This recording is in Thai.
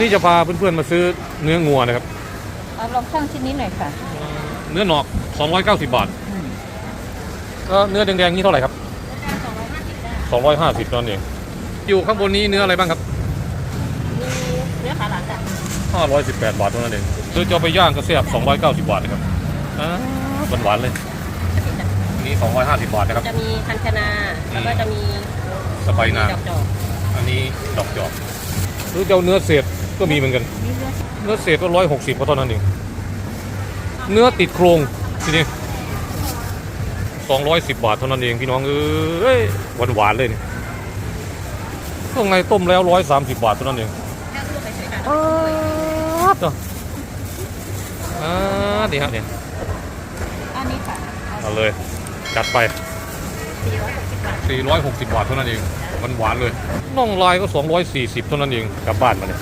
วันนี้จะพาเพื่อนๆมาซื้อเนื้องัวนะครับเอาลองช่างชิ้นนี้หน่อยค่ะ เนื้อหนอก 290 บาทก็เนื้อแดงๆนี่เท่าไหร่ครับ250นั่นเองอยู่ข้างบนนี้เนื้ออะไรบ้างครับมีเนื้อขาหลังจ้ะ518 บาทเท่านั้นเองซื้อจะเอาไปย่างก็เสียบ290 บาทนะครับอ่าหวานๆเลยนี่250 บาทนะครับ จะมีคันชนา แล้วก็จะมีสไปนาดอกจอกอันนี้ดอกจอกหรือจะเอาเนื้อเศษ ก็มีเหมือนกันมีเนื้อเนื้อเศษก็ร้อยหกสิบก็เท่านั้นเองเนื้อติดโครงทีนี้สองร้อยสิบบาทเท่านั้นเองพี่น้องเอ้ยหวานหวานๆเลยนี่เครื่องในต้มแล้วร้อยสามสิบบาทเท่านั้นเองแค่รูปไปเฉยๆค่ะปั๊บเนาะอ่าดีฮะเนี่ยอันนี้ค่ะเอาเลยจัดไป 460 บาท460บาทเท่านั้นเองหวานหวานๆเลย น่องลายก็ 240 เท่านั้นเองกลับบ้านมาเนี่ย